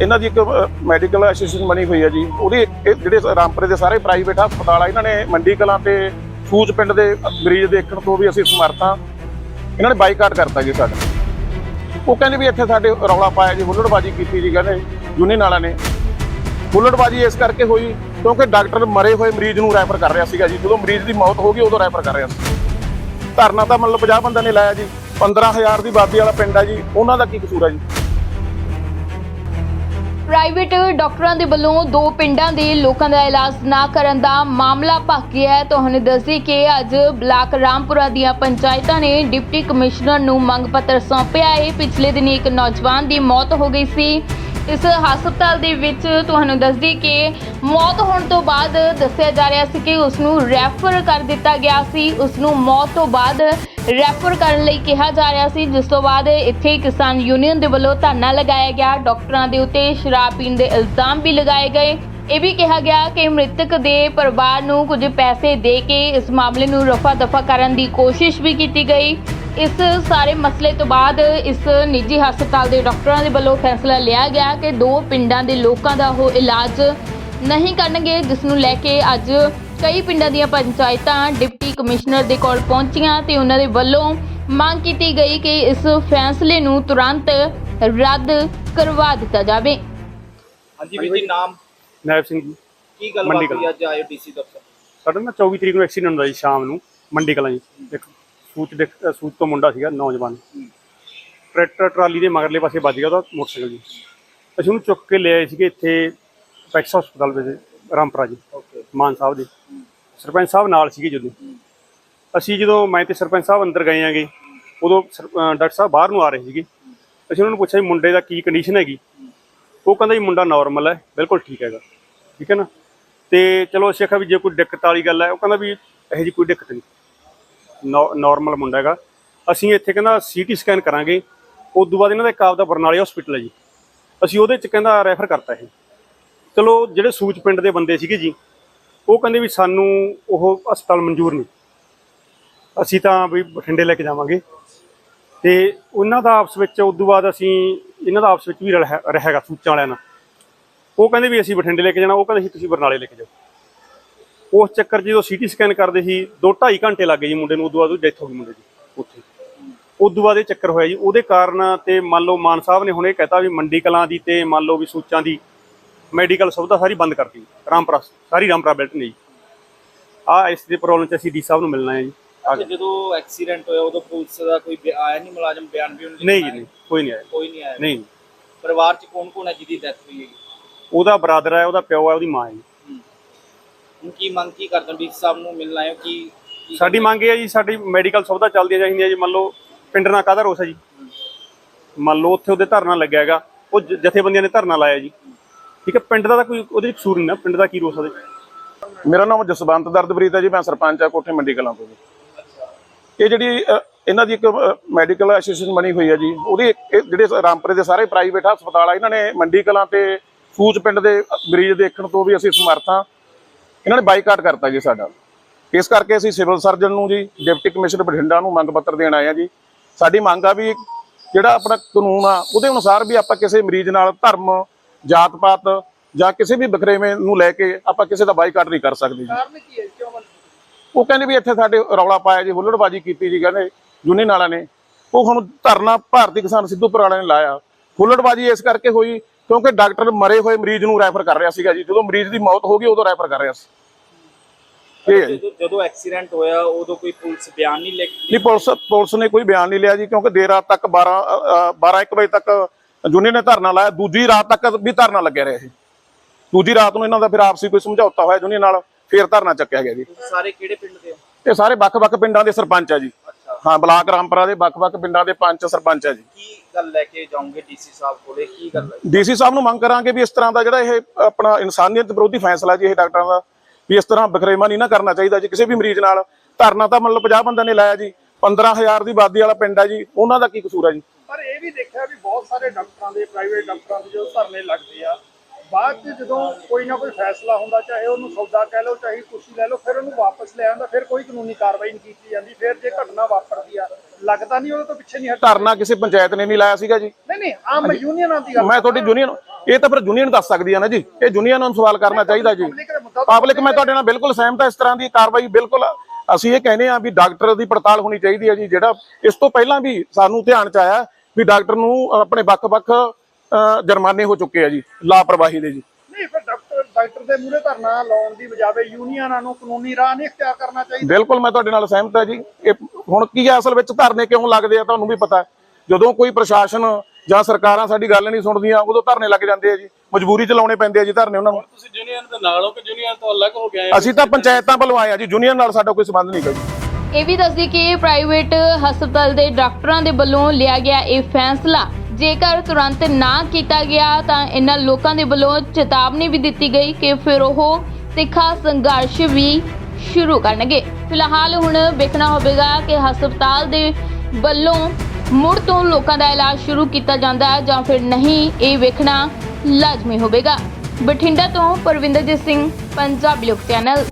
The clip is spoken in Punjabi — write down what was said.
ਇਹਨਾਂ ਦੀ ਇੱਕ ਮੈਡੀਕਲ ਐਸੋਸੀਏਸ਼ਨ ਬਣੀ ਹੋਈ ਹੈ ਜੀ। ਉਹਦੇ ਇਹ ਜਿਹੜੇ ਰਾਮਪੁਰੇ ਦੇ ਸਾਰੇ ਪ੍ਰਾਈਵੇਟ ਹਸਪਤਾਲ ਆ, ਇਹਨਾਂ ਨੇ ਮੰਡੀ ਕਲਾਂ ਤੇ ਸੂਚ ਪਿੰਡ ਦੇ ਮਰੀਜ਼ ਦੇਖਣ ਤੋਂ ਵੀ ਅਸੀਂ ਸਮਰਥ ਹਾਂ ਇਹਨਾਂ ਨੇ ਬਾਈਕਾਟ ਕਰਤਾ ਜੀ ਸਾਡਾ। ਉਹ ਕਹਿੰਦੇ ਵੀ ਇੱਥੇ ਸਾਡੇ ਰੌਲਾ ਪਾਇਆ ਜੀ, ਹੁੱਲੜਬਾਜੀ ਕੀਤੀ ਜੀ ਕਹਿੰਦੇ ਯੂਨੀਅਨ ਵਾਲਿਆਂ ਨੇ। ਹੁੱਲੜਬਾਜੀ ਇਸ ਕਰਕੇ ਹੋਈ ਕਿਉਂਕਿ ਡਾਕਟਰ ਮਰੇ ਹੋਏ ਮਰੀਜ਼ ਨੂੰ ਰੈਫਰ ਕਰ ਰਿਹਾ ਸੀਗਾ ਜੀ। ਜਦੋਂ ਮਰੀਜ਼ ਦੀ ਮੌਤ ਹੋ ਗਈ, ਉਦੋਂ ਰੈਫਰ ਕਰ ਰਿਹਾ ਸੀ। ਧਰਨਾ ਤਾਂ ਮਤਲਬ 50 ਬੰਦਿਆਂ ਨੇ ਲਾਇਆ ਜੀ। 15000 ਦੀ ਆਬਾਦੀ ਵਾਲਾ ਪਿੰਡ ਆ ਜੀ। ਉਹਨਾਂ ਦਾ ਕੀ ਕਸੂਰ ਆ ਜੀ? ਪ੍ਰਾਈਵੇਟ ਡਾਕਟਰਾਂ ਦੇ ਵੱਲੋਂ ਦੋ ਪਿੰਡਾਂ ਦੇ ਲੋਕਾਂ ਦਾ ਇਲਾਜ ਨਾ ਕਰਨ ਦਾ ਮਾਮਲਾ ਭਖ ਗਿਆ ਹੈ। ਤੁਹਾਨੂੰ ਦੱਸੀ ਕਿ ਅੱਜ ਬਲਾਕ ਰਾਮਪੁਰਾ ਦੀਆਂ ਪੰਚਾਇਤਾਂ ਨੇ ਡਿਪਟੀ ਕਮਿਸ਼ਨਰ ਨੂੰ ਮੰਗ ਪੱਤਰ ਸੌਂਪਿਆ ਹੈ। ਪਿਛਲੇ ਦਿਨੀ ਇੱਕ ਨੌਜਵਾਨ ਦੀ ਮੌਤ ਹੋ ਗਈ ਸੀ। ਇਸ ਹਸਪਤਾਲ ਦੇ ਵਿੱਚ ਤੁਹਾਨੂੰ ਦੱਸਦੀ ਕਿ ਮੌਤ ਹੋਣ ਤੋਂ ਬਾਅਦ ਦੱਸਿਆ ਜਾ ਰਿਹਾ ਸੀ ਕਿ ਉਸ ਨੂੰ ਰੈਫਰ ਕਰ ਦਿੱਤਾ ਗਿਆ ਸੀ। ਉਸ ਨੂੰ ਮੌਤ ਤੋਂ ਬਾਅਦ ਰੈਫਰ ਕਰਨ ਲਈ ਕਿਹਾ ਜਾ ਰਿਹਾ ਸੀ। ਜਿਸ ਤੋਂ ਬਾਅਦ ਇੱਥੇ ਕਿਸਾਨ ਯੂਨੀਅਨ ਦੇ ਵੱਲੋਂ ਧਰਨਾ ਲਗਾਇਆ ਗਿਆ। ਡਾਕਟਰਾਂ ਦੇ ਉੱਤੇ ਸ਼ਰਾਬ ਪੀਣ ਦੇ ਇਲਜ਼ਾਮ ਵੀ ਲਗਾਏ ਗਏ। ਇਹ ਵੀ ਕਿਹਾ ਗਿਆ ਕਿ ਮ੍ਰਿਤਕ ਦੇ ਪਰਿਵਾਰ ਨੂੰ ਕੁਝ ਪੈਸੇ ਦੇ ਕੇ ਇਸ ਮਾਮਲੇ ਨੂੰ ਰਫਾ ਦਫਾ ਕਰਨ ਦੀ ਕੋਸ਼ਿਸ਼ ਵੀ ਕੀਤੀ ਗਈ। ਇਸ ਸਾਰੇ ਮਸਲੇ ਤੋਂ ਬਾਅਦ ਇਸ ਨਿੱਜੀ ਹਸਪਤਾਲ ਦੇ ਡਾਕਟਰਾਂ ਦੇ ਵੱਲੋਂ ਫੈਸਲਾ ਲਿਆ ਗਿਆ ਕਿ ਦੋ ਪਿੰਡਾਂ ਦੇ ਲੋਕਾਂ ਦਾ ਉਹ ਇਲਾਜ ਨਹੀਂ ਕਰਨਗੇ ਜਿਸ ਨੂੰ ਲੈ ਕੇ ਅੱਜ ਕਈ ਪਿੰਡਾਂ ਦੀਆਂ ਪੰਚਾਇਤਾਂ ਡਿਪਟੀ ਕਮਿਸ਼ਨਰ ਦੇ ਕੋਲ ਪਹੁੰਚੀਆਂ ਤੇ ਉਹਨਾਂ ਦੇ ਵੱਲੋਂ ਮੰਗ ਕੀਤੀ ਗਈ ਕਿ ਇਸ ਫੈਸਲੇ ਨੂੰ ਤੁਰੰਤ ਰੱਦ ਕਰਵਾ ਦਿੱਤਾ ਜਾਵੇ। ਹਾਂਜੀ ਵੀਰ ਜੀ ਨਾਮ? ਨਾਇਬ ਸਿੰਘ ਜੀ। ਕੀ ਮੰਡੀ ਕਲਾਂ। ਹੋਈ ਅੱਜ ਆਇਓ ਡੀਸੀ ਦਫ਼ਤਰ? ਸਾਡਾ ਨਾ 24 ਤਰੀਕ ਨੂੰ ਐਕਸੀਡੈਂਟ ਹੋਇਆ ਜੀ ਸ਼ਾਮ ਨੂੰ। ਮੰਡੀ ਕਲਾਂ ਜੀ। ਇੱਕ ਸੂਚ ਦੇ ਸੂਚ ਤੋਂ ਮੁੰਡਾ ਸੀਗਾ ਨੌਜਵਾਨ। ਟਰੈਕਟਰ ਟਰਾਲੀ ਦੇ ਮਗਰਲੇ ਪਾਸੇ ਵੱਜ ਗਿਆ ਉਹਦਾ ਮੋਟਰਸਾਈਕਲ ਜੀ। ਅਸੀਂ ਉਹਨੂੰ ਚੁੱਕ ਕੇ ਲੈ ਆਏ ਸੀਗੇ ਇੱਥੇ ਪੈਕਸ ਹਸਪਤਾਲ ਵਿੱਚ ਰਾਮਪੁਰਾ ਜੀ ਮਾਨ ਸਾਹਿਬ ਦੇ। ਸਰਪੰਚ ਸਾਹਿਬ ਨਾਲ ਸੀਗੇ ਜਦੋਂ। ਅਸੀਂ ਜਦੋਂ ਮੈਂ ਤੇ ਸਰਪੰਚ ਸਾਹਿਬ ਅੰਦਰ ਗਏ ਆਂਗੇ ਉਦੋਂ ਡਾਕਟਰ ਸਾਹਿਬ ਬਾਹਰ ਨੂੰ ਆ ਰਹੇ ਸੀਗੇ। ਅਸੀਂ ਉਹਨਾਂ ਨੂੰ ਪੁੱਛਿਆ ਮੁੰਡੇ ਦਾ ਕੀ ਕੰਡੀਸ਼ਨ ਹੈਗੀ? ਉਹ ਕਹਿੰਦਾ ਜੀ ਮੁੰਡਾ ਨਾਰਮਲ ਹੈ ਬਿਲਕੁਲ ਠੀਕ ਹੈਗਾ। ਠੀਕ ਹੈ ਨਾ? ਤੇ ਚਲੋ ਅਸੀਂ ਆਖਿਆ ਵੀ ਜੇ ਕੋਈ ਦਿੱਕਤ ਵਾਲੀ ਗੱਲ ਹੈ ਉਹ ਕਹਿੰਦਾ ਵੀ ਇਹੋ ਜੀ ਕੋਈ ਦਿੱਕਤ ਨਹੀਂ। ਨਾਰਮਲ ਮੁੰਡਾ ਹੈਗਾ। ਅਸੀਂ ਇੱਥੇ ਕਹਿੰਦਾ ਸੀਟੀ ਸਕੈਨ ਕਰਾਂਗੇ। ਉਸ ਤੋਂ ਬਾਅਦ ਇਹਨਾਂ ਦਾ ਇੱਕ ਆਪਦਾ ਬਰਨਾਲੇ ਹਸਪੀਟਲ ਹੈ ਜੀ। ਅਸੀਂ ਉਹਦੇ ਚ ਕਹਿੰਦਾ ਰੈਫਰ ਕਰਤਾ ਇਹ। ਚਲੋ, ਜਿਹੜੇ ਸੂਚ ਪਿੰਡ ਦੇ ਬੰਦੇ ਸੀਗੇ ਜੀ, ਉਹ ਕਹਿੰਦੇ ਵੀ ਸਾਨੂੰ ਉਹ ਹਸਪਤਾਲ ਮਨਜ਼ੂਰ ਨਹੀਂ। ਅਸੀਂ ਤਾਂ ਵੀ ਬਠਿੰਡੇ ਲੈ ਕੇ ਜਾਵਾਂਗੇ। ਤੇ ਉਹਨਾਂ ਦਾ ਆਪਸ ਵਿੱਚ ਉਸ ਤੋਂ ਬਾਅਦ ਅਸੀਂ ਇਹਨਾਂ ਦਾ ਆਪਸ ਵਿੱਚ ਵੀ ਰਲ- ਰਹੇਗਾ ਸੂਚਾਂ ਵਾਲਿਆਂ ਨਾਲ। ਉਹ ਕਹਿੰਦੇ ਵੀ ਅਸੀਂ ਬਠਿੰਡੇ ਲੈ ਕੇ ਜਾਣਾ। ਉਹ ਕਹਿੰਦੇ ਸੀ, ਤੁਸੀਂ ਬਰਨਾਲੇ ਲੈ ਕੇ ਜਾਓ। ਉਸ ਚੱਕਰ ਜਦੋਂ ਸੀਟੀ ਸਕੈਨ ਕਰਦੇ ਸੀ 2 2.5 ਘੰਟੇ ਲੱਗ ਗਏ ਜੀ ਮੁੰਡੇ ਨੂੰ ਉਦੋਂ ਬਾਅਦ ਡੈਥ ਹੋ ਗਈ ਮੁੰਡੇ ਦੀ ਉੱਥੇ। ਉਦੋਂ ਬਾਅਦ ਇਹ ਚੱਕਰ ਹੋਇਆ ਜੀ। ਉਹਦੇ ਕਾਰਨ ਤੇ ਮੰਨ ਲਓ ਮਾਨ ਸਾਹਿਬ ਨੇ ਹੁਣ ਇਹ ਕਹਿਤਾ ਵੀ ਮੰਡੀ ਕਲਾਂ ਦੀ ਤੇ ਮੰਨ ਲਓ ਵੀ ਸੂਚਾਂ ਦੀ ਮੈਡੀਕਲ ਸੁਵਿਧਾ ਸਾਰੀ ਬੰਦ ਕਰਤੀ ਰਾਮਪੁਰਾ ਸਾਰੀ ਰਾਮਪੁਰਾ ਬੈਲਟ ਨੇ ਜੀ। ਆ ਇਸ ਦੇ ਪ੍ਰੋਬਲਮ 'ਚ ਅਸੀਂ ਡੀ ਸਾਹਿਬ ਨੂੰ ਮਿਲਣਾ ਹੈ ਜੀ। ਅੱਛਾ ਜਦੋਂ ਐਕਸੀਡੈਂਟ ਹੋਇਆ ਉਦੋਂ ਪੁਲਿਸ ਦਾ ਕੋਈ ਆਇਆ ਨਹੀਂ ਮੁਲਾਜ਼ਮ ਬਿਆਨ ਵੀ ਉਹਨੇ ਨਹੀਂ ਜੀ ਨਹੀਂ ਕੋਈ ਨਹੀਂ ਆਇਆ। ਕੋਈ ਨਹੀਂ ਆਇਆ। ਨਹੀਂ। ਪਰਿਵਾਰ ਚ ਕੌਣ ਕੌਣ ਹੈ ਜਿਹਦੀ ਡੈਥ ਹੋਈ ਹੈਗੀ ਉਹਦਾ ਬਰਾਦਰ ਹੈ ਉਹਦਾ ਪਿਓ ਹੈ ਉਹਦੀ ਮਾਂ ਹੈ ਜੀ। ਹੂੰ। ਹੁਣ ਕੀ ਮੰਗ ਕੀ ਕਰਦੇ ਡੀਸੀ ਸਾਹਿਬ ਨੂੰ ਮਿਲਣਾ ਹੈ ਕੀ ਕੀ- ਸਾਡੀ ਮੰਗ ਇਹ ਹੈ ਜੀ ਸਾਡੀ ਮੈਡੀਕਲ ਸੁਵਿਧਾ ਚੱਲਦੀਆਂ ਚਾਹੀਦੀਆਂ ਜੀ। ਮੰਨ ਲਓ ਪਿੰਡ ਨਾਲ ਕਾਹਦਾ ਰੋਸ ਹੈ ਜੀ? ਮੰਨ ਲਓ ਉੱਥੇ ਉਹਦੇ ਧਰਨਾ ਲੱਗਿਆ ਹੈਗਾ ਉਹ ਜ- ਜਥੇਬੰਦੀਆਂ ਨੇ ਧਰਨਾ ਲਾਇਆ ਜੀ। ਠੀਕ ਹੈ ਪਿੰਡ ਦਾ ਤਾਂ ਕੋਈ ਉਹਦੇ 'ਚ ਕਸੂਰ ਨਹੀਂ ਨਾ ਪਿੰਡ ਦਾ ਕੀ ਰੋਸ ਉਹਦੇ 'ਚ? ਮੇਰਾ ਨਾਮ ਜਸਵੰਤ ਦਰਦਪ੍ਰੀਤ ਹੈ ਜੀ ਮੈਂ ਸਰਪੰਚ ਆ ਕੋਠੇ ਮੰਡੀ ਕਲਾਂ ਤੋਂ ਜੀ। ਇਹ ਜਿਹੜੀ ਅ, ਇਹਨਾਂ ਦੀ ਇੱਕ ਮੈਡੀਕਲ ਐਸੋਸੀਏਸ਼ਨ ਬਣੀ ਹੋਈ ਹੈ ਜੀ ਉਹਦੇ ਇਹ ਜਿਹੜੇ ਰਾਮਪੁਰੇ ਦੇ ਸਾਰੇ ਪ੍ਰਾਈਵੇਟ ਹਸਪਤਾਲ ਆ ਇਹਨਾਂ ਨੇ ਮੰਡੀ ਕਲਾਂ ਤੇ ਸੂਚ ਪਿੰਡ ਦੇ ਮਰੀਜ਼ ਦੇਖਣ ਤੋਂ ਵੀ ਅਸੀਂ ਸਮਰਥ ਹਾਂ। ਇਹਨਾਂ ਨੇ ਬਾਈਕਾਟ ਕਰਤਾ ਜੀ ਸਾਡਾ। ਇਸ ਕਰਕੇ ਅਸੀਂ ਸਿਵਲ ਸਰਜਨ ਨੂੰ ਜੀ ਡਿਪਟੀ ਕਮਿਸ਼ਨਰ ਬਠਿੰਡਾ ਨੂੰ ਮੰਗ ਪੱਤਰ ਦੇਣ ਆਏ ਆ ਜੀ। ਸਾਡੀ ਮੰਗ ਆ ਵੀ ਜਿਹੜਾ ਆਪਣਾ ਕਾਨੂੰਨ ਆ ਉਹਦੇ ਅਨੁਸਾਰ ਵੀ ਆਪਾਂ ਕਿਸੇ ਮਰੀਜ਼ ਨਾਲ ਧਰਮ ਜਾਤ ਪਾਤ ਜਾਂ ਕਿਸੇ ਵੀ ਬਖਰੇਵੇਂ ਨੂੰ ਲੈ ਕੇ ਆਪਾਂ ਕਿਸੇ ਦਾ ਬਾਈਕਾਟ ਨਹੀਂ ਕਰ ਸਕਦੇ ਜੀ। ਉਹ ਕਹਿੰਦੇ ਵੀ ਇੱਥੇ ਸਾਡੇ ਰੌਲਾ ਪਾਇਆ ਜੀ ਹੁੱਲੜਬਾਜੀ ਕੀਤੀ ਜੀ ਕਹਿੰਦੇ ਯੂਨੀਅਨ ਵਾਲਿਆਂ ਨੇ। ਉਹ ਹੁਣ ਧਰਨਾ ਭਾਰਤੀ ਕਿਸਾਨ ਸਿੱਧੂਪੁਰ ਵਾਲਿਆਂ ਨੇ ਲਾਇਆ। ਹੁੱਲੜਬਾਜੀ ਇਸ ਕਰਕੇ ਹੋਈ ਕਿਉਂਕਿ ਡਾਕਟਰ ਮਰੇ ਹੋਏ ਮਰੀਜ਼ ਨੂੰ ਰੈਫਰ ਕਰ ਰਿਹਾ ਸੀਗਾ ਜੀ। ਜਦੋਂ ਮਰੀਜ਼ ਦੀ ਮੌਤ ਹੋ ਗਈ ਉਦੋਂ ਰੈਫਰ ਕਰ ਰਿਹਾ ਸੀ। ਇਹ ਹੈ ਜੀ। ਜਦੋਂ ਜਦੋਂ ਐਕਸੀਡੈਂਟ ਹੋਇਆ ਉਦੋਂ ਕੋਈ ਪੁਲਿਸ ਬਿਆਨ ਨਹੀਂ ਲਿਖ ਨਹੀਂ ਪੁਲਿਸ ਪੁਲਿਸ ਨੇ ਕੋਈ ਬਿਆਨ ਨਹੀਂ ਲਿਆ ਜੀ ਕਿਉਂਕਿ ਦੇਰ ਰਾਤ ਤੱਕ 12 12 1 ਵਜੇ ਤੱਕ ਯੂਨੀਅਨ ਨੇ ਧਰਨਾ ਲਾਇਆ। ਦੂਜੀ ਰਾਤ ਤੱਕ ਵੀ ਧਰਨਾ ਲੱਗਿਆ ਰਿਹਾ ਇਹ। ਦੂਜੀ ਰਾਤ ਨੂੰ ਇਹਨਾਂ ਦਾ ਫਿਰ ਆਪਸੀ ਕੋਈ ਸਮਝੌਤਾ ਹੋਇਆ ਯੂਨੀਅਨ ਨਾਲ ਫਿਰ ਧਰਨਾ ਚੱਕਿਆ ਗਿਆ ਜੀ। ਸਾਰੇ ਕਿਹੜੇ ਪਿੰਡ ਦੇ ਹੋ? ਇਹ ਸਾਰੇ ਵੱਖ-ਵੱਖ ਪਿੰਡਾਂ ਦੇ ਸਰਪੰਚ ਆ ਜੀ। ਅੱਛਾ। ਹਾਂ ਬਲਾਕ ਰਾਮਪੁਰਾ ਦੇ ਵੱਖ-ਵੱਖ ਪਿੰਡਾਂ ਦੇ ਪੰਚ ਸਰਪੰਚ ਆ ਜੀ। ਕੀ ਗੱਲ ਲੈ ਕੇ ਜਾਓਗੇ ਡੀਸੀ ਸਾਹਿਬ ਕੋਲੇ? ਕੀ ਗੱਲ ਹੈ? ਡੀਸੀ ਸਾਹਿਬ ਨੂੰ ਮੰਗ ਕਰਾਂਗੇ ਵੀ ਇਸ ਤਰ੍ਹਾਂ ਦਾ ਜਿਹੜਾ ਇਹ ਆਪਣਾ ਇਨਸਾਨੀਅਤ ਵਿਰੋਧੀ ਫੈਸਲਾ ਜੀ ਇਹ ਡਾਕਟਰਾਂ ਦਾ ਵੀ ਇਸ ਤਰ੍ਹਾਂ ਬਖਰੇਵਾ ਨਹੀਂ ਨਾ ਕਰਨਾ ਚਾਹੀਦਾ ਜੀ ਕਿਸੇ ਵੀ ਮਰੀਜ਼ ਨਾਲ। ਧਰਨਾ ਤਾਂ ਮਤਲਬ 50 ਬੰਦਿਆਂ ਨੇ ਲਾਇਆ ਜੀ 15000 ਦੀ ਆਬਾਦੀ ਵਾਲਾ ਪਿੰਡ ਹੈ ਜੀ ਉਹਨਾਂ ਦਾ ਕੀ ਕਸੂਰ ਹੈ ਜੀ? ਪਰ ਇਹ ਵੀ ਦੇਖਿਆ ਵੀ ਬਹੁਤ ਸਾਰੇ ਡਾਕਟਰਾਂ ਦੇ ਪ੍ਰਾਈਵੇਟ ਡਾਕਟਰਾਂ ਦੇ ਜਦੋਂ ਧਰਨੇ ਲੱਗਦੇ ਆ ਬਾਅਦ ਚ ਜਦੋਂ ਕੋਈ ਨਾ ਕੋਈ ਫੈਸਲਾ ਹੁੰਦਾ ਚਾਹੇ ਉਹਨੂੰ ਸੌਦਾ ਕਹਿ ਲਓ ਚਾਹੇ ਕੁਰਸੀ ਲੈ ਲਓ ਫਿਰ ਉਹਨੂੰ ਵਾਪਸ ਲੈ ਆਉਂਦਾ ਫਿਰ ਕੋਈ ਕਾਨੂੰਨੀ ਕਾਰਵਾਈ ਨਹੀਂ ਕੀਤੀ ਜਾਂਦੀ ਫਿਰ ਜੇ ਘਟਨਾ ਵਾਪਰਦੀ ਆ ਲੱਗਦਾ ਨਹੀਂ ਉਹਦੇ ਤੋਂ ਪਿੱਛੇ ਨਹੀਂ ਹਟ ਧਰਨਾ ਕਿਸੇ ਪੰਚਾਇਤ ਨੇ ਨਹੀਂ ਲਾਇਆ ਸੀਗਾ ਜੀ। ਨਹੀਂ ਨਹੀਂ ਆਮ ਯੂਨੀਅਨਾਂ ਦੀ ਗੱਲ ਮੈਂ ਤੁਹਾਡੀ ਯੂਨੀਅਨ ਇਹ ਤਾਂ ਫਿਰ ਯੂਨੀਅਨ ਦੱਸ ਸਕਦੀ ਹੈ ਨਾ ਜੀ। ਇਹ ਯੂਨੀਅਨ ਨੂੰ ਸਵਾਲ ਕਰਨਾ ਚਾਹੀਦਾ ਜੀ। ਪਬਲਿਕ ਮੈਂ ਤੁਹਾਡੇ ਨਾਲ ਬਿਲਕੁਲ ਸਹਿਮਤ ਹਾਂ ਇਸ ਤਰ੍ਹਾਂ ਦੀ ਕਾਰਵਾਈ ਬਿਲਕੁਲ ਅਸੀਂ ਇਹ ਕਹਿੰਦੇ ਆ ਵੀ ਡਾਕਟਰ ਦੀ ਪੜਤਾਲ ਹੋਣੀ ਚਾਹੀਦੀ ਹੈ ਜੀ ਜਿਹੜਾ ਇਸ ਤੋਂ ਪਹਿਲਾਂ ਵੀ ਸਾਨੂੰ ਧਿਆਨ ਚ ਆਇਆ ਵੀ ਡਾਕਟਰ ਨੂੰ ਆਪਣੇ ਵੱਖ-ਵੱਖ ਜੁਰਮਾਨੇ ਹੋ ਚੁੱਕੇ ਆ ਜੀ ਲਾਪਰਵਾਹੀ ਦੇ ਜੀ। ਨਹੀਂ ਫਿਰ ਡਾਕਟਰ ਡਾਕਟਰ ਦੇ ਮੂਹਰੇ ਧਰਨਾ ਲਾਉਣ ਦੀ ਬਜਾਏ ਯੂਨੀਅਨਾਂ ਨੂੰ ਕਾਨੂੰਨੀ ਰਾਹ ਨਹੀਂ ਇਖਤਿਆਰ ਕਰਨਾ ਚਾਹੀਦਾ। ਬਿਲਕੁਲ ਮੈਂ ਤੁਹਾਡੇ ਨਾਲ ਸਹਿਮਤ ਹਾਂ ਜੀ। ਇਹ ਹੁਣ ਕੀ ਆ ਅਸਲ ਵਿੱਚ ਧਰਨੇ ਕਿਉਂ ਲੱਗਦੇ ਆ ਤੁਹਾਨੂੰ ਵੀ ਪਤਾ ਹੈ। ਜਦੋਂ ਕੋਈ ਪ੍ਰਸ਼ਾਸਨ ਜਾਂ ਸਰਕਾਰਾਂ ਸਾਡੀ ਗੱਲ ਨਹੀਂ ਸੁਣਦੀਆਂ ਉਦੋਂ ਧਰਨੇ ਲੱਗ ਜਾਂਦੇ ਆ ਜੀ। ਮਜਬੂਰੀ ਚ ਲਾਉਣੇ ਪੈਂਦੇ ਆ ਜੀ ਧਰਨੇ ਉਹਨਾਂ ਨੂੰ। ਤੁਸੀਂ ਯੂਨੀਅਨ ਦੇ ਨਾਲ ਹੋ ਕਿ ਯੂਨੀਅਨ ਤੋਂ ਅਲੱਗ ਹੋ ਗਏ ਅਸੀਂ ਤਾਂ ਪੰਚਾਇਤਾਂ ਵੱਲੋਂ ਆਏ ਆ ਜੀ ਯੂਨੀਅਨ ਨਾਲ ਸਾਡਾ ਕੋਈ ਸੰਬੰਧ ਨਹੀਂ ਕੋਈ। ਇਹ ਵੀ ਦੱਸਦੀ ਕਿ ਪ੍ਰਾਈਵੇਟ ਹਸਪਤਾਲ ਦੇ ਡਾਕਟਰਾਂ ਦੇ ਵੱਲੋਂ ਲਿਆ ਗਿਆ ਇਹ ਫੈਸਲਾ। ਜੇਕਰ ਤੁਰੰਤ ਨਾ ਕੀਤਾ ਗਿਆ ਤਾਂ ਇਹਨਾਂ ਲੋਕਾਂ ਦੇ ਵੱਲੋਂ ਚੇਤਾਵਨੀ ਵੀ ਦਿੱਤੀ ਗਈ ਕਿ ਫਿਰ ਉਹ ਤਿੱਖਾ ਸੰਘਰਸ਼ ਵੀ ਸ਼ੁਰੂ ਕਰਨਗੇ। ਫਿਲਹਾਲ ਹੁਣ ਵੇਖਣਾ ਹੋਵੇਗਾ ਕਿ ਹਸਪਤਾਲ ਦੇ ਵੱਲੋਂ ਮੁੜ ਤੋਂ ਲੋਕਾਂ ਦਾ ਇਲਾਜ ਸ਼ੁਰੂ ਕੀਤਾ ਜਾਂਦਾ ਹੈ ਜਾਂ ਫਿਰ ਨਹੀਂ ਇਹ ਵੇਖਣਾ ਲਾਜ਼ਮੀ ਹੋਵੇਗਾ। ਬਠਿੰਡਾ ਤੋਂ ਪਰਵਿੰਦਰਜੀਤ ਸਿੰਘ ਪੰਜਾਬ ਲੋਕ ਚੈਨਲ।